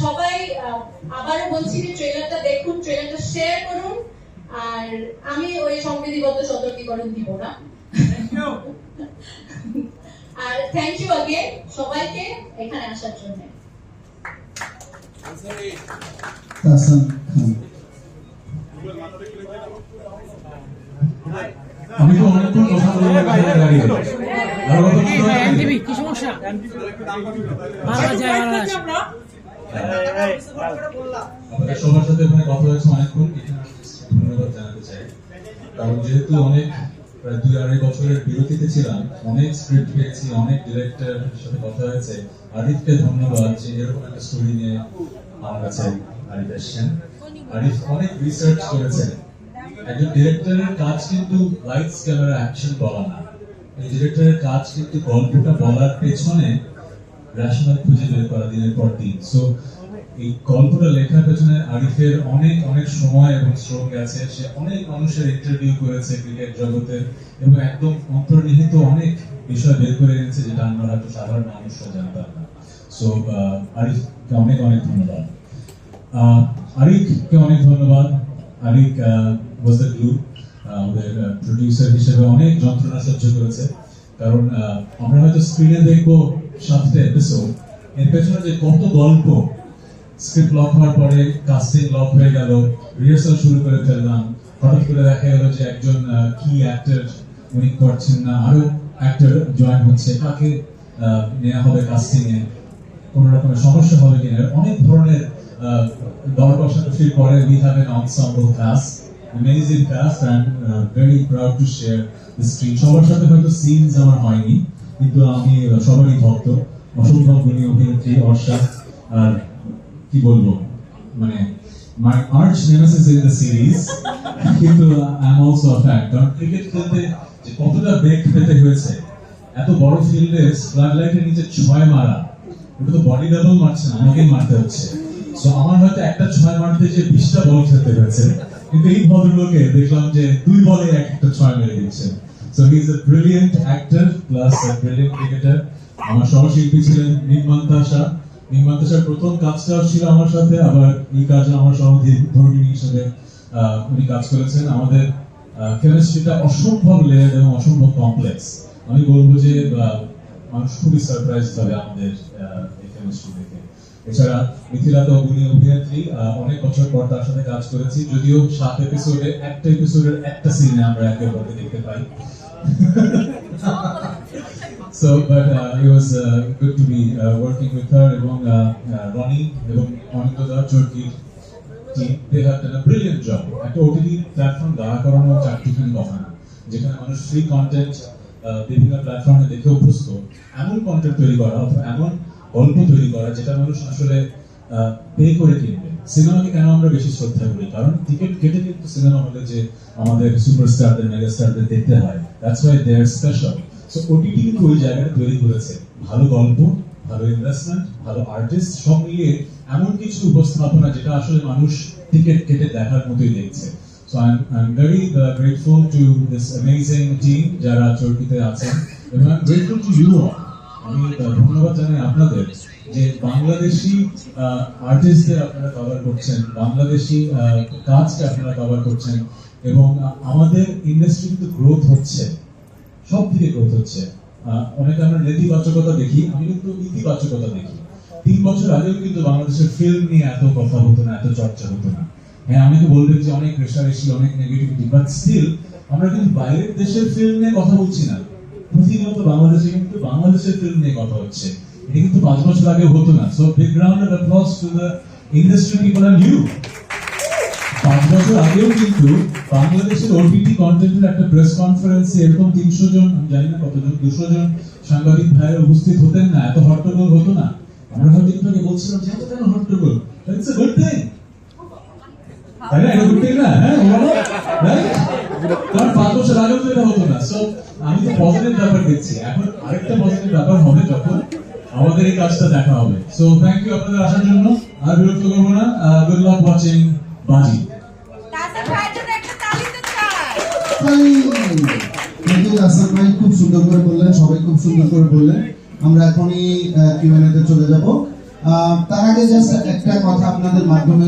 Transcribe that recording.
সবাই আহ, আবারও বলছি যে ট্রেলারটা দেখুন ট্রেলারটা শেয়ার করুন আর আমি ওই সংবিধিবদ্ধ সতর্কীকরণ দিব না। আর থ্যাংক ইউ আগেন সবাইকে এখানে আসার জন্য। আমি তো অনেকক্ষণ কথা বললাম এখানে দাঁড়িয়ে হবে? এনটিভি কি সমস্যা? মারা যায় মারা যায়। আপনাদের সবার সাথে ওখানে কথা হয়েছে অনেকক্ষণ ধন্যবাদ জানাতে চাই। কারণ যেহেতু অনেক, প্রায় দুই আড়াই বছরের বিরতিতে ছিলাম, অনেক স্ক্রিপ্ট পেয়েছি, অনেক ডিরেক্টরের সাথে কথা হয়েছে। আরিফকে ধন্যবাদ যে এরকম একটা স্টোরি নিয়ে আমার কাছে আরিফ এসছেন। আরিফ অনেক রিসার্চ করেছেন। একজন ডিরেক্টরের কাজ কিন্তু লাইটস ক্যামেরা অ্যাকশন বলা না। ডিরেক্টরের কাজ কিন্তু গল্পটা বলার পেছনে রেশনাল খুঁজে বের করা দিনের পর দিন। সো এই গল্পটা লেখার পেছনে আরিফের অনেক অনেক সময় এবং শ্রম গেছে। সে অনেক মানুষের ইন্টারভিউ করেছে ক্রিকেট জগতের এবং একদম অন্তর্নিহিত অনেক বিষয় বের করে এনেছে যেটা আমরা হয়তো সাধারণ মানুষরা জানতাম না। সো আরিফকে অনেক অনেক ধন্যবাদ। আরিফকে অনেক ধন্যবাদ। আরিফ ওয়াজ দ্য গ্লু আমাদের প্রডিউসার হিসেবে অনেক যন্ত্রণা সহ্য করেছে। কারণ আমরা হয়তো স্ক্রিনে দেখব সাতটা এপিসোড এর পেছনে যে কত গল্প স্ক্রিপ্ট লক হওয়ার পরে কাস্টিং লক হয়ে গেল রিহার্সাল শুরু করে ফেললাম। হঠাৎ করে দেখা গেল যে একজন কি অ্যাক্টর উনি করছেন না। আরও অ্যাক্টর জয়েন হচ্ছে। কাকে নেওয়া হবে কাস্টিং এ? কোন রকমের সমস্যা হবে কিনা? অনেক ধরনের আহ, দর কষাকষির পরে we have an ensemble cast amazing cast and uh, very proud to share the সবার সাথে হয়তো সিনস আমার হয়নি। কিন্তু আমি সবারই ভক্ত। অসম্ভব গুণী অভিনেত্রী অর্ষা, আর কি বলব মানে my arch nemesis in the series কিন্তু এম অলসো আ ফ্যান কারণ ক্রিকেট খেলতে যে কতটা বেগ পেতে হয়েছে, এত বড় ফিল্ডে ফ্লাডলাইটের নিচে ছয় মারা, ওটা তো বডি ডাবল মারছে না, আমাকেই মারতে হচ্ছে। সো আমার হয়তো একটা ছয় মারতে যে বিশটা বল খেলতে হয়েছে, কিন্তু এই ভদ্রলোকে দেখলাম যে দুই বলে এক একটা ছয় মেরে দিচ্ছে। So he is a brilliant actor plus brilliant cricketer আমার সহশিল্পী ছিলেন নির্মান্তা শাহ নির্মান্তা শাহ প্রথম কাজটাও ছিল আমার সাথে, আবার এই কাজে আমার সহধর্মিনী হিসেবে উনি কাজ করেছেন। আমাদের কেমিস্ট্রিটা অসম্ভব লেয়ার এবং অসম্ভব কমপ্লেক্স আমি বলব যে মানুষ খুবই সারপ্রাইজ হবে আমাদের এই কেমিস্ট্রি দেখে। এছাড়া মিথিলা তো উনি অভিনেত্রী অনেক বছর পর তার সাথে কাজ করেছি। যদিও সাত এপিসোডে একটা এপিসোডের একটা সিনে আমরা একে অপরকে দেখতে পাই। so but uh, it was uh, good to be uh, working with her এবং uh, uh, Ronnie এবং চর্কির team. They have done a brilliant job. একটা ওটিটি প্ল্যাটফর্ম দাঁড়া করানো চারটিখানি কথা না যেখানে মানুষ ফ্রি কন্টেন্ট বিভিন্ন প্ল্যাটফর্মে দেখে অভ্যস্ত। এমন কন্টেন্ট তৈরি করা অথবা এমন গল্প তৈরি করা যেটা মানুষ আসলে পে করে কিনবে। সিনেমাকে কেন আমরা বেশি শ্রদ্ধা করি? কারণ টিকিট কেটে সিনেমা হলে যে আমাদের সুপারস্টারদের মেগাস্টারদের দেখতে হয় that's why they are special so OTT কিন্তু ওই জায়গাটা তৈরি করেছে। ভালো গল্প, ভালো ইনভেস্টমেন্ট ভালো আর্টিস্ট সব মিলিয়ে এমন কিছু উপস্থাপনা যেটা আসলে মানুষ টিকিট কেটে দেখার মতোই দেখছে। অ্যামেজিং টিম যারা চরকিতে আছেন, এবং আমি ধন্যবাদ জানাই আপনাদের। যে বাংলাদেশি আর্টিস্টদের আপনারা কভার করছেন, বাংলাদেশি কাজকে আপনারা কভার করছেন এবং আমাদের ইন্ডাস্ট্রি কিন্তু গ্রোথ হচ্ছে সব দিকে গ্রোথ হচ্ছে অনেকে আমরা নেতিবাচকতা দেখি, আমি কিন্তু ইতিবাচকতা দেখি। তিন বছর আগেও কিন্তু বাংলাদেশের ফিল্ম নিয়ে এত কথা হতো না, এত চর্চা হতো না। হ্যাঁ অনেকে বলবেন যে অনেক রেশারেশি অনেক নেগেটিভিটি বাট স্টিল আমরা কিন্তু বাইরের দেশের ফিল্ম নিয়ে কথা বলছি না। প্রতিনিয়ত বাংলাদেশে কিন্তু বাংলাদেশের ফিল্ম নিয়ে কথা হচ্ছে। এটা কিন্তু পাঁচ বছর আগে হতো না। So big round applause to the industry people and you পাঁচ বছর আগেও কিন্তু বাংলাদেশের ওটিটি কন্টেন্টের একটা প্রেস কনফারেন্সে এরকম তিনশো জন, আমি জানি না কতজন, দুশো জন সাংবাদিক ভাইয়ের উপস্থিত হতেন না, এত হট্টগোল হতো না। আমরা হয়তো একটু আগে বলছিলাম যে, এত কেন হট্টগোল ইটস এ গুড থিং তাই না? গুড থিং না? হ্যাঁ কারণ পাঁচ বছর আগেও তো এটা হতো না। সো আমি তো পজিটিভ ব্যাপার দেখছি। এখন আরেকটা পজিটিভ ব্যাপার হবে যখন আমাদের এই কাজটা দেখা হবে। সো থ্যাংক ইউ আপনাদের আসার জন্য। আর বিরক্ত করব না। গুড লাক ওয়াচিং বাজি। ভাই। খুব সুন্দর করে বললেন সবাই খুব সুন্দর করে বললেন। আমরা এখনই কিউএনএ তে চলে যাব। আহ, তার আগে জাস্ট একটা কথা আপনাদের মাধ্যমে